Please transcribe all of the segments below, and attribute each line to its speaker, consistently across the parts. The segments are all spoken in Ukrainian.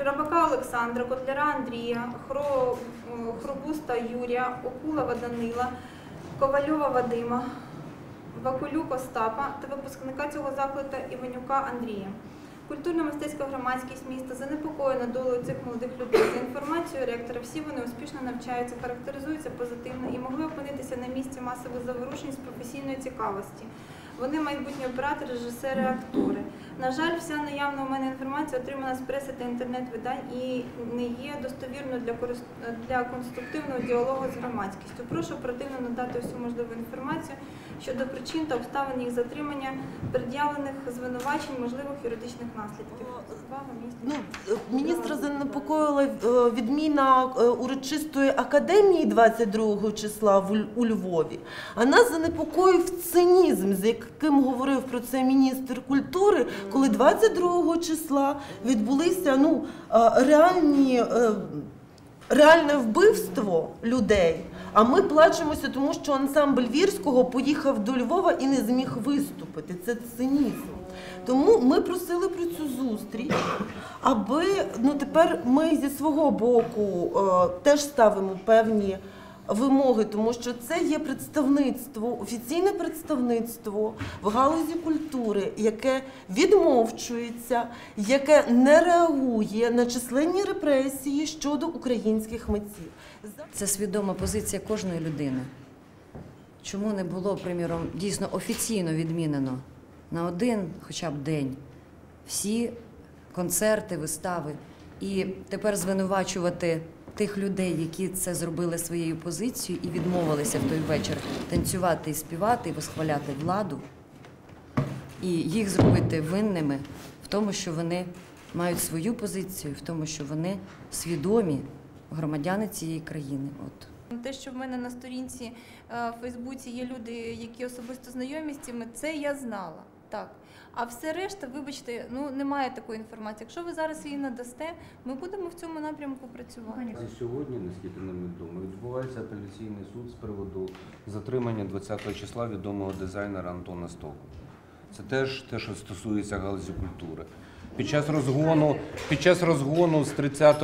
Speaker 1: Шкрабака Олександра, Котляра Андрія, Хро, Хробуста Юрія, Окулова Данила, Ковальова Вадима, Вакулюк Остапа та випускника цього закладу Іванюка Андрія. Культурно-мистецька громадськість міста занепокоєна долею цих молодих людей. За інформацією ректора, всі вони успішно навчаються, характеризуються позитивно і могли опинитися на місці масових заворушень з професійної цікавості. Вони майбутні оператори, режисери, актори. На жаль, вся наявна у мене інформація отримана з преси та інтернет-видань і не є достовірною для корис- для конструктивного діалогу з громадськістю. Прошу оперативно надати всю можливу інформацію щодо причин та обставин їх затримання, пред'явлених звинувачень, можливих юридичних наслідків.
Speaker 2: Ну, міністра занепокоїла е, відміна е, урочистої академії 22 числа у Львові. А нас занепокоїв цинізм, з яким говорив про це міністр культури, коли 22 числа відбулися ну, реальні. е, Реальне вбивство людей, а ми плачемося, тому що ансамбль Вірського поїхав до Львова і не зміг виступити. Це цинізм. Тому ми просили про цю зустріч, аби ну тепер ми зі свого боку е, теж ставимо певні вимоги, тому що це є представництво, офіційне представництво в галузі культури, яке відмовчується, яке не реагує на численні репресії щодо українських митців.
Speaker 3: Це свідома позиція кожної людини. Чому не було, приміром, дійсно офіційно відмінено на один хоча б день всі концерти, вистави. І тепер звинувачувати тих людей, які це зробили своєю позицією і відмовилися в той вечір танцювати і співати, і восхваляти владу, і їх зробити винними в тому, що вони мають свою позицію, в тому, що вони свідомі громадяни цієї країни. От.
Speaker 1: Те, що в мене на сторінці е, в Фейсбуці є люди, які особисто знайомі з цими, це я знала. Так. А все решта, вибачте, ну немає такої інформації. Якщо ви зараз її надасте, ми будемо в цьому напрямку працювати.
Speaker 4: І Сьогодні, наскільки нам відомо, відбувається апеляційний суд з приводу затримання 20 числа відомого дизайнера Антона Стоку. Це теж те, що стосується галузі культури. Під час розгону, під час розгону з 30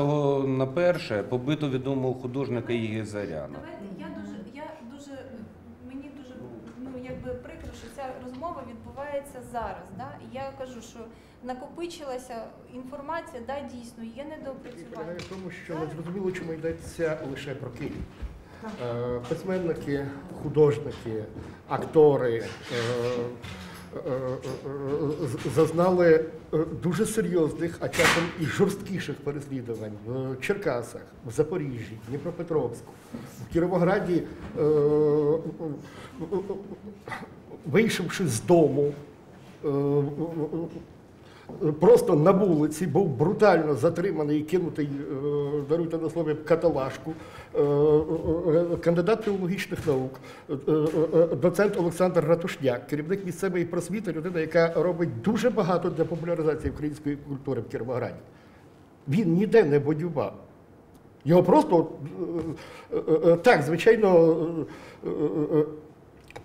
Speaker 4: на 1 побито відомого художника Іги Заряна.
Speaker 1: Давайте я дуже, я дуже мені дуже ну якби прикро, що ця розмова відбувається зараз. Да? І я кажу, що накопичилася інформація, да, дійсно, є
Speaker 5: І
Speaker 1: недоопрацювання.
Speaker 5: полягає в тому, що не зрозуміло, чому йдеться лише про Київ. Е, Письменники, художники, актори е, зазнали е, дуже серйозних, а часом і жорсткіших переслідувань в Черкасах, в Запоріжжі, Дніпропетровську, в Кіровограді, е, вийшовши з дому. Просто на вулиці був брутально затриманий і кинутий, е, даруйте на слові, каталажку, е, е, кандидат теологічних наук, доцент Олександр Ратушняк, керівник місцевої просвіти, людина, яка робить дуже багато для популяризації української культури в Кіровограді. Він ніде не воював. Його просто так, звичайно,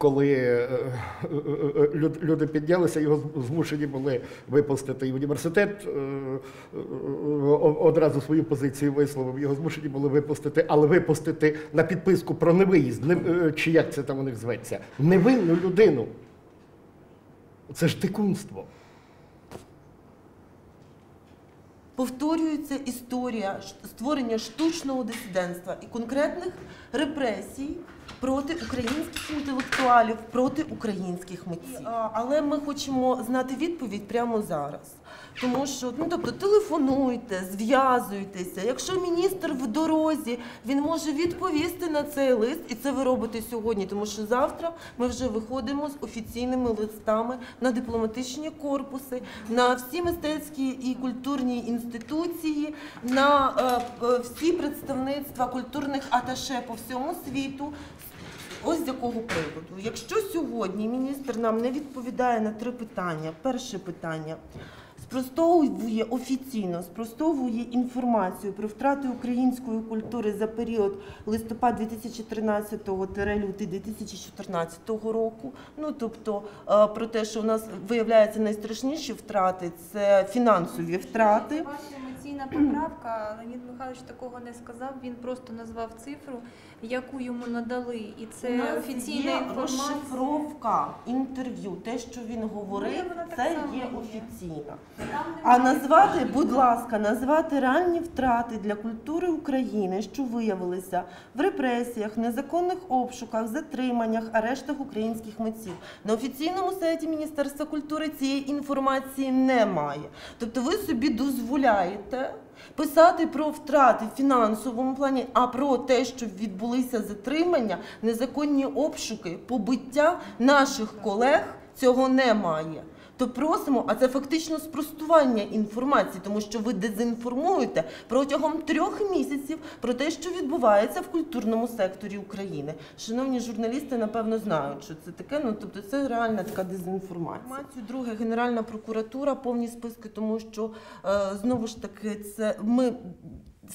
Speaker 5: коли е, е, е, люд- люди піднялися, його змушені були випустити. І університет одразу свою позицію висловив. Його змушені були випустити, але випустити на підписку про невиїзд, чи як це там у них зветься, невинну людину. Це ж дикунство.
Speaker 2: Повторюється історія створення штучного дисидентства і конкретних репресій проти українських інтелектуалів, проти українських митців. Але ми хочемо знати відповідь прямо зараз. Тому що ну тобто телефонуйте, зв'язуйтеся. Якщо міністр в дорозі, він може відповісти на цей лист, і це ви робите сьогодні, тому що завтра ми вже виходимо з офіційними листами на дипломатичні корпуси, на всі мистецькі і культурні інституції, на е, е, всі представництва культурних аташе по всьому світу. Ось з якого приводу. Якщо сьогодні міністр нам не відповідає на три питання, перше питання спростовує офіційно, спростовує інформацію про втрати української культури за період листопад 2013-лютий 2014 року. Ну тобто е, про те, що у нас виявляється найстрашніші втрати це фінансові втрати.
Speaker 1: Редакційна поправка. Леонід Михайлович такого не сказав. Він просто назвав цифру, яку йому надали, і це офіційна
Speaker 2: є
Speaker 1: інформація.
Speaker 2: розшифровка інтерв'ю. Те, що він говорив,
Speaker 1: Ну,
Speaker 2: це є офіційна. А назвати, будь ласка, назвати реальні втрати для культури України, що виявилися в репресіях, незаконних обшуках, затриманнях, арештах українських митців. На офіційному сайті Міністерства культури цієї інформації немає. Тобто ви собі дозволяєте писати про втрати в фінансовому плані, а про те, що відбулися затримання, незаконні обшуки, побиття наших колег цього немає. То просимо, а це фактично спростування інформації, тому що ви дезінформуєте протягом трьох місяців про те, що відбувається в культурному секторі України. Шановні журналісти, напевно, знають, що це таке. Ну тобто, це реальна така дезінформація. Друге, Генеральна прокуратура, повні списки, тому що е, знову ж таки, це ми.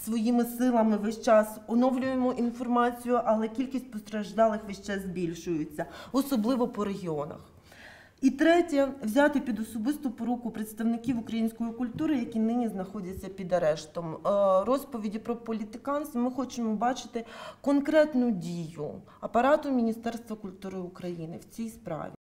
Speaker 2: Своїми силами весь час оновлюємо інформацію, але кількість постраждалих весь час збільшується, особливо по регіонах. І третє, взяти під особисту поруку представників української культури, які нині знаходяться під арештом. Е, Розповіді про політиканство ми хочемо бачити конкретну дію апарату Міністерства культури України в цій справі.